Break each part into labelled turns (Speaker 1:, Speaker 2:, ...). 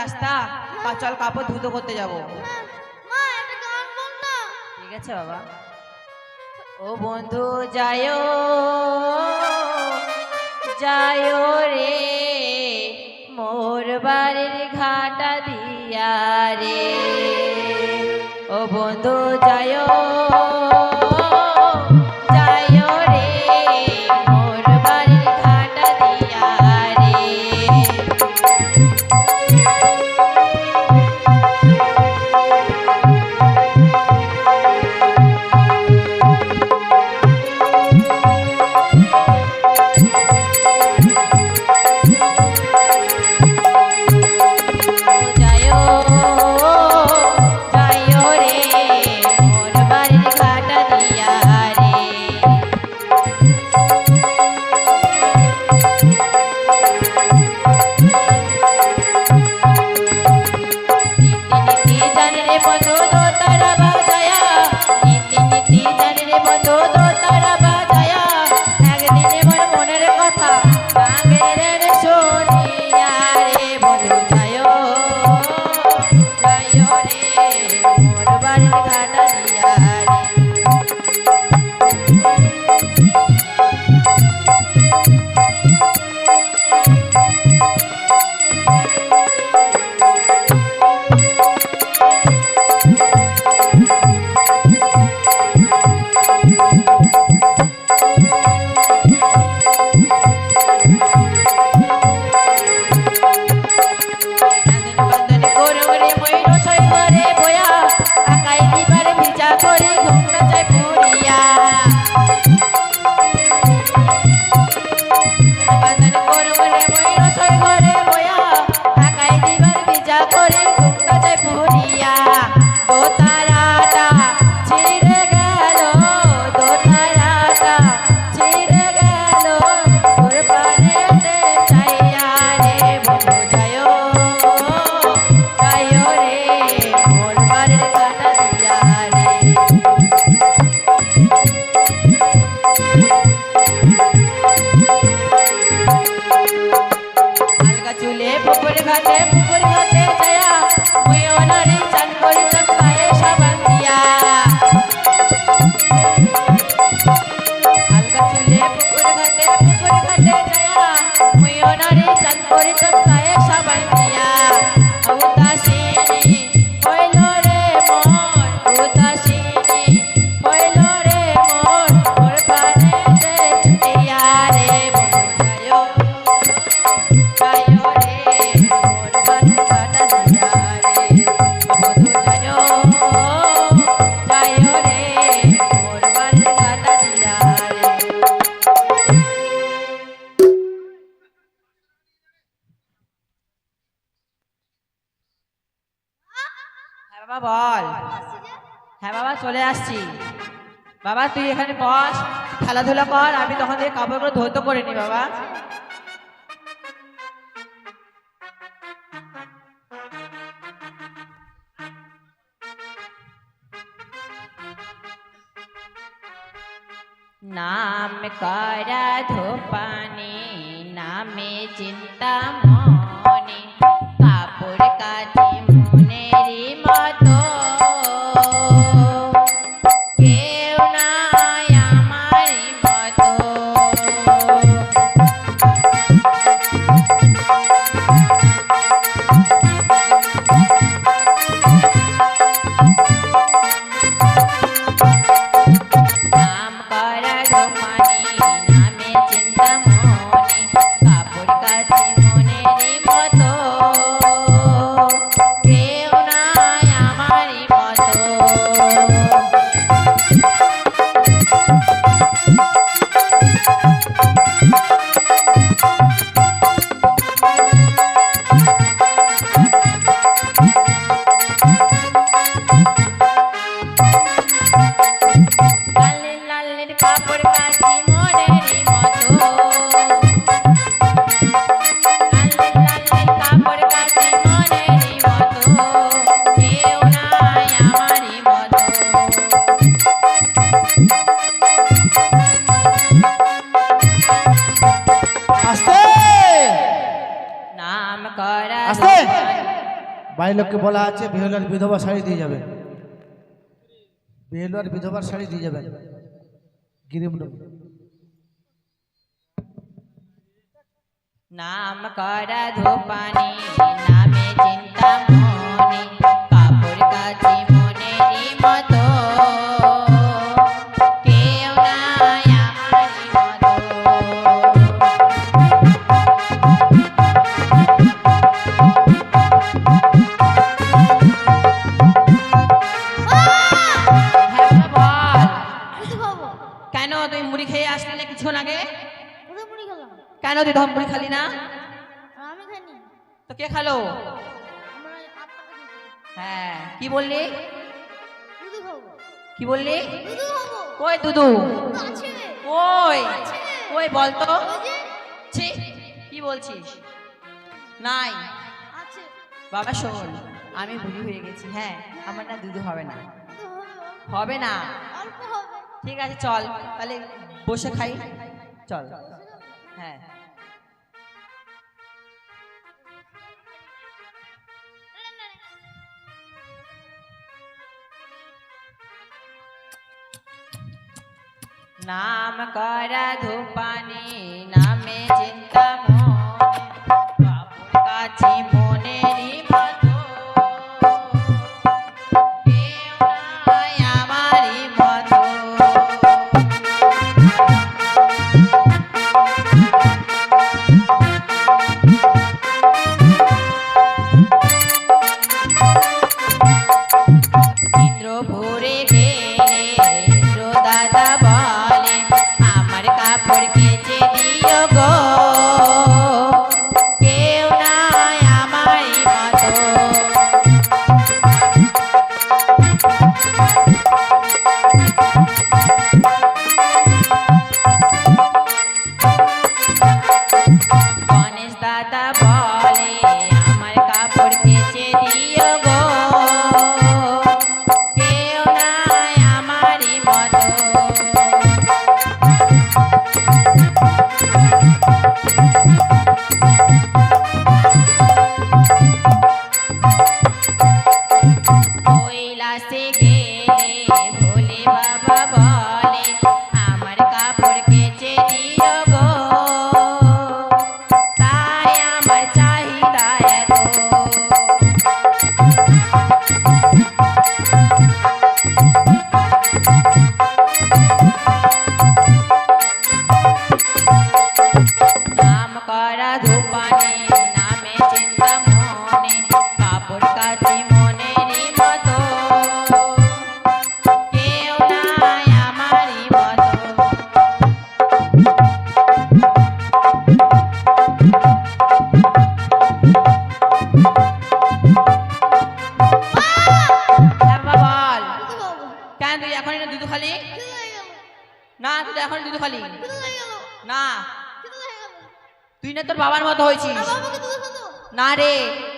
Speaker 1: রাস্তা। চল কাপড় ধুতো করতে যাব। ঠিক আছে বাবা। ও বন্ধু যায়। যায় রে। মোর বাড়ির ঘাটা দিয়া রে। ও বন্ধু যায়। বাবা, তুই এখানে বস, খেলাধুলা কর, আমি তখন এই কাপড়গুলো ধৌত করে নি, বাবা। নাম করা ধোপানি, নামে চিন্তা
Speaker 2: বাড়ির লোককে বলা আছে বিহলার বিধবা শাড়ি দিয়ে যাবেন বিহলার বিধবার শাড়ি দিয়ে যাবেন গিরিম
Speaker 1: নাম করা ধোপানি নামে চিন্তা মনে। কেন তুই ধম মুড়ি খালি না?
Speaker 3: আমি খাইনি।
Speaker 1: তো কে খালো? হ্যাঁ কি বললি? কি বললি? ওই দুদু? ওই ওই বলতো ছি কি বলছিস? নাই। বাবা শোন আমি বুড়ি হয়ে গেছি। হ্যাঁ আমার না দুধ হবে না।
Speaker 3: হবে
Speaker 1: হবে। না ঠিক আছে চল। তাহলে বসে খাই। চল। হ্যাঁ। নাম করা ধূপানি নামে চিন্তা মনে। কাপড় কাছি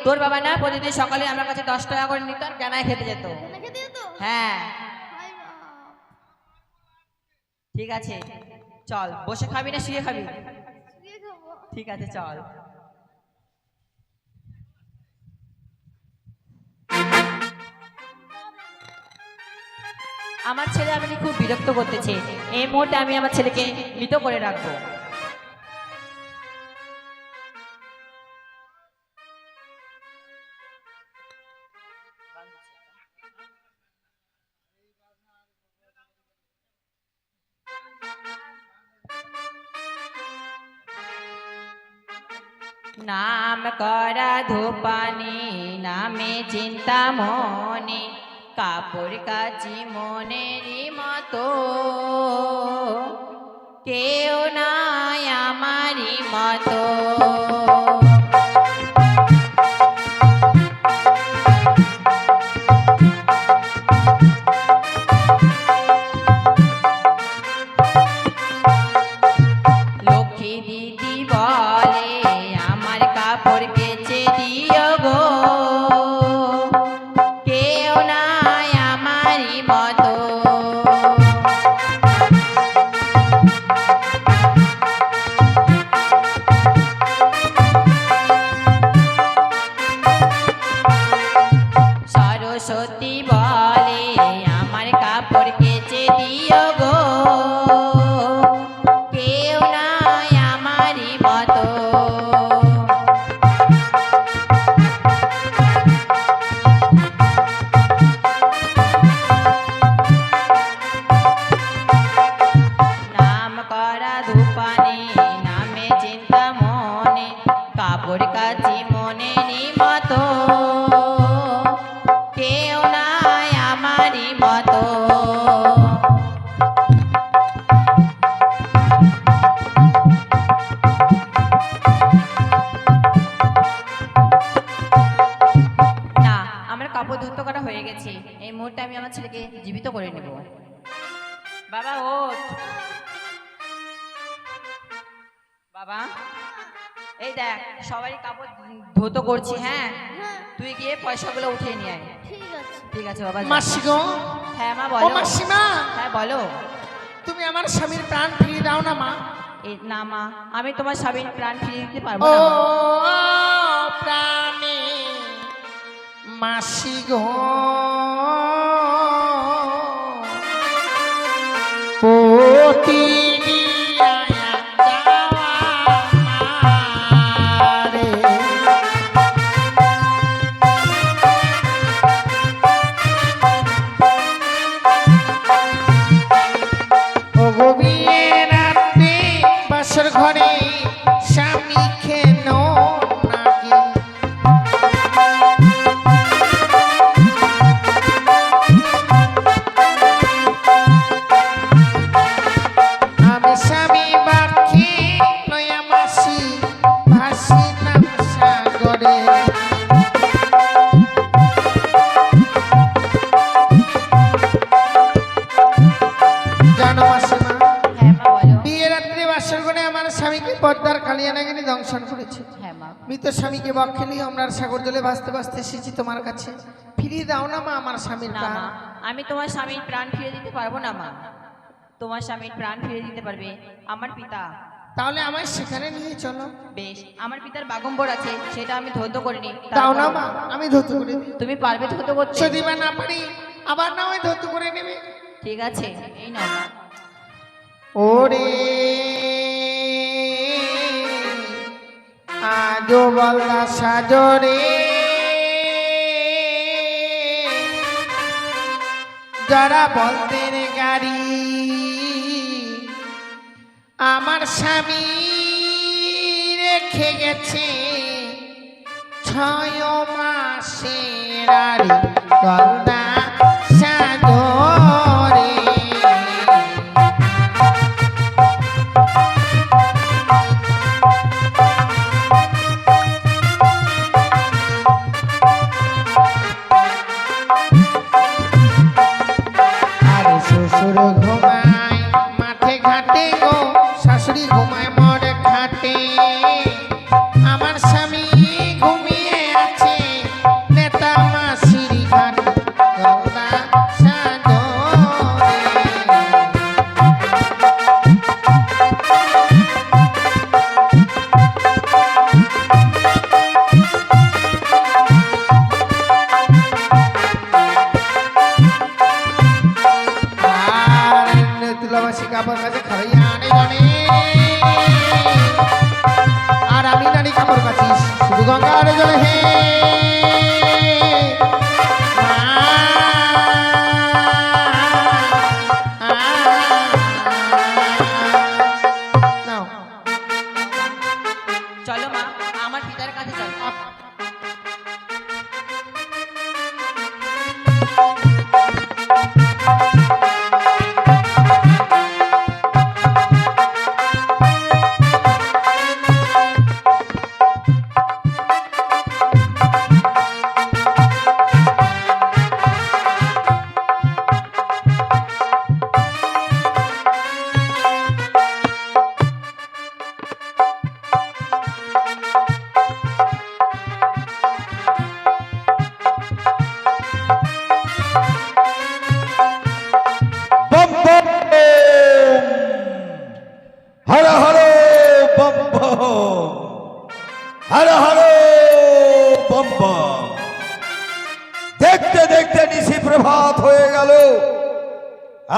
Speaker 1: তোর বাবা না প্রতিদিন সকালে আমার কাছে দশ টাকা করে নিত আর কেনায় খেতে যেত। হ্যাঁ। ঠিক আছে চল বসে খাবি না শুয়ে খাবি? ঠিক আছে চল। আমার ছেলে আমাকে খুব বিরক্ত করতেছে। এই মুহূর্তে আমি আমার ছেলেকে মৃত করে রাখব। নাম করা ধোপানি নামে চিন্তা মনে কাপড় কাচি মনের মতো। কেউ নাই আমারই মতো। দেখ সবাই কাপড় ধুতো করছি হ্যাঁ
Speaker 3: হ্যাঁ
Speaker 1: তুই গিয়ে পয়সাগুলো উঠিয়ে নিয়ে আয়
Speaker 3: ঠিক আছে
Speaker 1: ঠিক আছে বাবা যা।
Speaker 4: মাসি গো
Speaker 1: হ্যাঁ মা বলো
Speaker 4: মাসিমা
Speaker 1: হ্যাঁ বলো
Speaker 4: তুমি আমার স্বামীর প্রাণ ফিরিয়ে দাও না মা
Speaker 1: না মা আমি তোমার স্বামীর প্রাণ ফিরিয়ে দিতে পারব
Speaker 4: ও
Speaker 1: না
Speaker 4: প্রাণে মাসি গো দংশন করেছে।
Speaker 1: হ্যাঁ মা।
Speaker 4: মৃত স্বামীকে বক্ষে নিয়ে আমরা সাগর জলে ভাসতে ভাসতে এসেছি তোমার কাছে। ফিরিয়ে দাও না মা আমার স্বামীর প্রাণ।
Speaker 1: আমি তোমার স্বামীর প্রাণ ফিরে দিতে পারব না মা। তোমার স্বামীর প্রাণ ফিরে দিতে পারবে আমার পিতা।
Speaker 4: তাহলে আমায় সেখানে নিয়ে চলো।
Speaker 1: বেশ আমার পিতার বাগম্বর আছে সেটা আমি ধৌত করিনি
Speaker 4: দাও না মা আমি ধৌত করে
Speaker 1: তুমি পারবে ধৌত করতে?
Speaker 4: যদি বা না পারি আবার না হয় ধৌত করে নেবে।
Speaker 1: ঠিক আছে এই নাও
Speaker 4: ওরে আজো বলদা সাজরে। যারা বলতেন গাড়ি আমার স্বামী রেখে গেছে ছয় মাসের আড়ি গলদা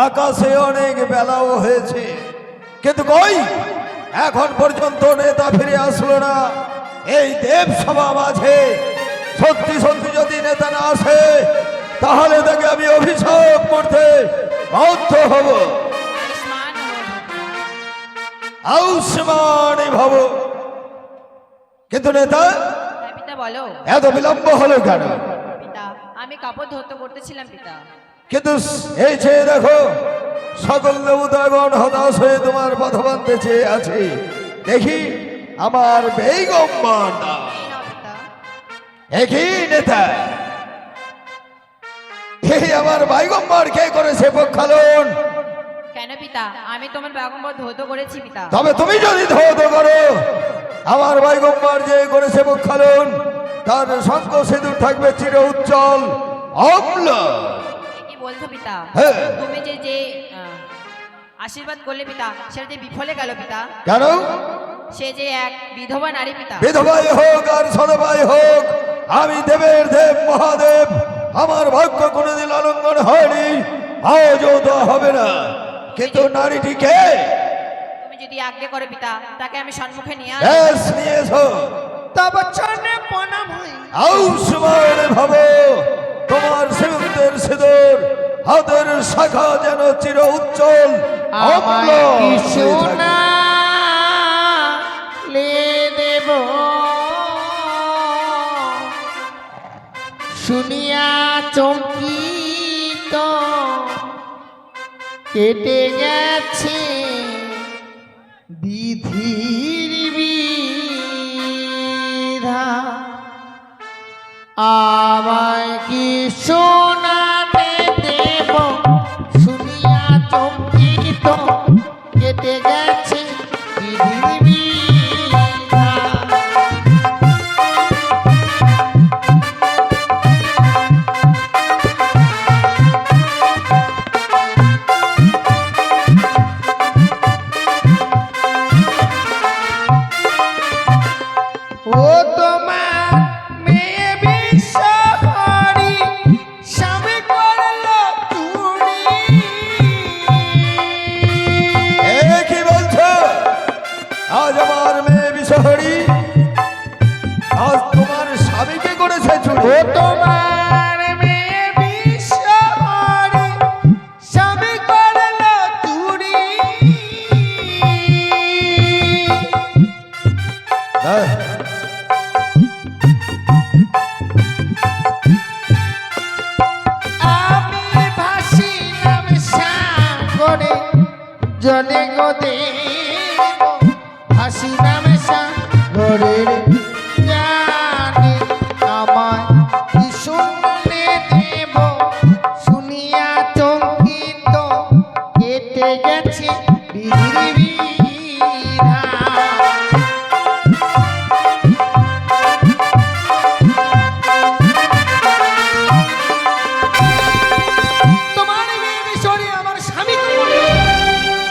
Speaker 5: আকাশে অনেক বেলাও হয়েছে। কিন্তু কই? এখন পর্যন্ত নেতা ফিরে আসলো না। এই দেব সভা মাঝে সত্যি সত্যি যদি নেতা না আসে তাহলে তাকে আমি অভিশাপ করতে বাধ্য হব। আউসমানে ভব। কিন্তু নেতা
Speaker 1: হ্যাঁ বলো।
Speaker 5: এত বিলম্ব হলো কেন?
Speaker 1: পিতা আমি কাপড় ধরতে করতেছিলাম পিতা।
Speaker 5: কিন্তু এই চেয়ে দেখো সকল দেবতাগণ হতাশ হয়ে তোমার পথ বাঁধতে চেয়ে আছে। দেখি আমার
Speaker 1: নাও পিতা
Speaker 5: একই নেতা। আমার বাইগম্বর কে করেছে পক্ষালন?
Speaker 1: কেন পিতা? আমি তোমার বাগম্বর ধৌত করেছি পিতা।
Speaker 5: তবে তুমি যদি ধৌত করো আমার বাইগম্বর যে করেছে পক্ষালন তার শঙ্খ সিঁদুর থাকবে চির উজ্জ্বল অম্ল
Speaker 1: বলছো পিতা।
Speaker 5: হ্যাঁ।
Speaker 1: তুমি যে যে আশীর্বাদ করলে পিতা সেটা যে বিফলে গেল পিতা
Speaker 5: কেন?
Speaker 1: সে যে এক বিধবা নারী পিতা।
Speaker 5: বিধবাই হোক আর সদবাই হোক আমি দেবের দেব মহাদেব। আমার ভাগ্য কোনোদিন আলঙ্গন হয়নি আজও তো হবে না। কিন্তু নারীটিকে
Speaker 1: তুমি যদি আজ্ঞে করো পিতা তাকে আমি সম্মুখে নিয়ে আসব।
Speaker 5: ব্যাস নিয়েছো
Speaker 4: তব চরণে প্রণাম হই।
Speaker 5: আউসমান ভাব। তোমার সেবকদের সিঁদুর হাতের শাখা যেন চির উজ্জ্বল
Speaker 4: দেব। শুনিয়া চমকিত কেটে গেছে বিধির বিধা আমায়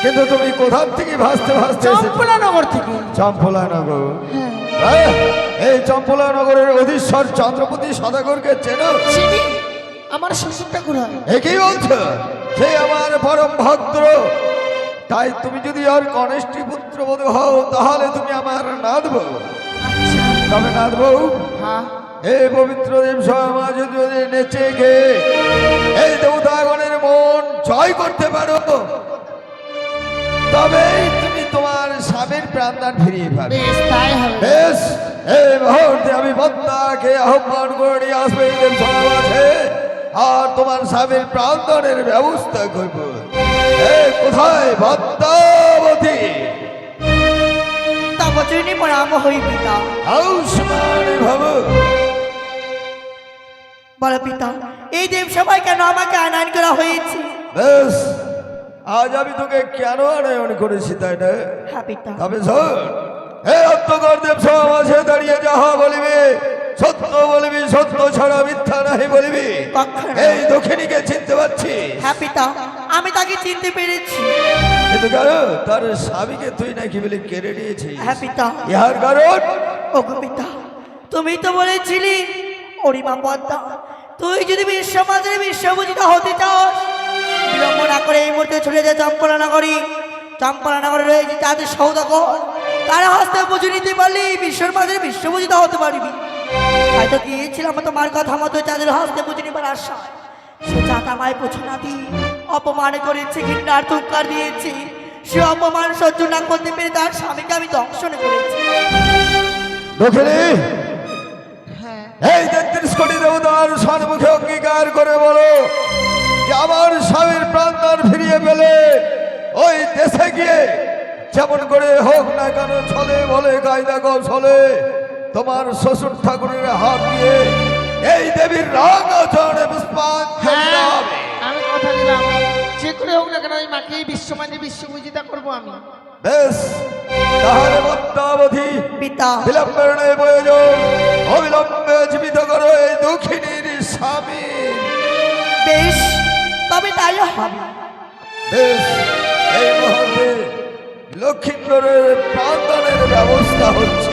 Speaker 5: কিন্তু তুমি কোথা থেকে ভাসতে ভাসতে?
Speaker 4: চম্পলানগর থেকে।
Speaker 5: চম্পলানগর। হ্যাঁ, এই চম্পলানগরের অধীশ্বর চন্দ্রপতি সদাগরকে চেনো?
Speaker 4: আমার শ্বশুর ঠাকুর হয়
Speaker 5: এ কি বলছো? সে আমার পরম ভদ্র। তাই তুমি যদি আর কনিষ্ঠী পুত্র বোধ হও তাহলে তুমি আমার নাথ বউ। তবে নাথ বউ
Speaker 4: হ্যাঁ।
Speaker 5: এই পবিত্র দেব সমাজে যদি নেচে গে এই দেবতাগণের মন জয় করতে পারো। তবেই তুমি তোমার স্বামীর প্রাণদান ফিরিয়ে পাবে।
Speaker 4: বেশ
Speaker 5: এই মুহূর্তে আমি পদ্মাকে আহ্বান করে নিয়ে আসবে এই দেব সমাজে আর তোমার স্বামীর প্রাণদানের ব্যবস্থা করব। কোথায় পদ্মাবতী
Speaker 1: তপচরণী প্রণাম হই পিতা
Speaker 5: আউসমান ভব।
Speaker 1: বলো পিতা এই দেব সবাই কেন আমাকে আনয়ন করা হয়েছে?
Speaker 5: বেশ আজ আমি তোকে কেন আনয়ন করেছি তাই না?
Speaker 1: হ্যাঁ পিতা।
Speaker 5: তবে শোন হে অত্যকর দেব সমাজে দাঁড়িয়ে যাহা বলিবি সত্য বলিবি সত্য ছাড়া মিথ্যা নাহি বলিবি। এই দক্ষিণীকে চিনতে পারছি
Speaker 1: হ্যাঁ পিতা। চিনতে পেরেছি।
Speaker 5: কিন্তু কারণ তার স্বামীকে তুই নাকি বলে কেড়ে নিয়েছিস।
Speaker 1: হ্যাঁ পিতা।
Speaker 5: ইহার কারণ?
Speaker 1: ওগো পিতা তুমি তো বলেছিলি ওরিমা পদ্মা তুই যদি বিশ্বমাজের বিশ্বভূষিত হতে চাস
Speaker 6: বিলম্ব না করে এই মুহূর্তে ছুটে যায় চম্পলা নগরী। চম্পলা নগরে রয়েছে যাদের সৌদাগর। তারা হস্তে বুঝে নিতে পারলে এই বিশ্বের মাঝে বিশ্বপূজিত হতে পারবি। হয়তো গিয়েছিলাম তোমার কথা মতো যাদের হস্তে বুঝে নিবার আশা সে চাতা মায় পুছো না দিয়ে অপমান করেছে ঘৃণার তুঙ্কার দিয়েছে। সে অপমান সহ্য না করতে পেরে তার স্বামীকে আমি দংশন করেছি।
Speaker 4: হ্যাঁ।
Speaker 5: এই তেত্রিশ কোটি দেবতার সম্মুখে অঙ্গীকার করে বলো যে আমার স্বামীর প্রাণদান ফিরিয়ে পেলে। ওই দেশে গিয়ে যেমন করে হোক না কেন চলে বলে কায়দা চলে তোমার শ্বশুর ঠাকুরের হাত দিয়ে এই দেবীর রঙ চরণে পুষ্পাঞ্জলি হবে।
Speaker 4: আমি কথা দিলাম। যে করে হোক না কেন ওই মাকে এই বিশ্বপূজিতা করব আমি।
Speaker 5: বেশ তাহলে মত্তাবধি
Speaker 6: পিতা।
Speaker 5: বিলম্বের প্রয়োজন। অবিলম্বে জীবিত করো এই দক্ষিণীর স্বামী।
Speaker 6: বেশ তবে তাই হবে।
Speaker 5: বেশ এই মুহূর্তে লক্ষ্মীন্দরের প্রান্তনের ব্যবস্থা হচ্ছে।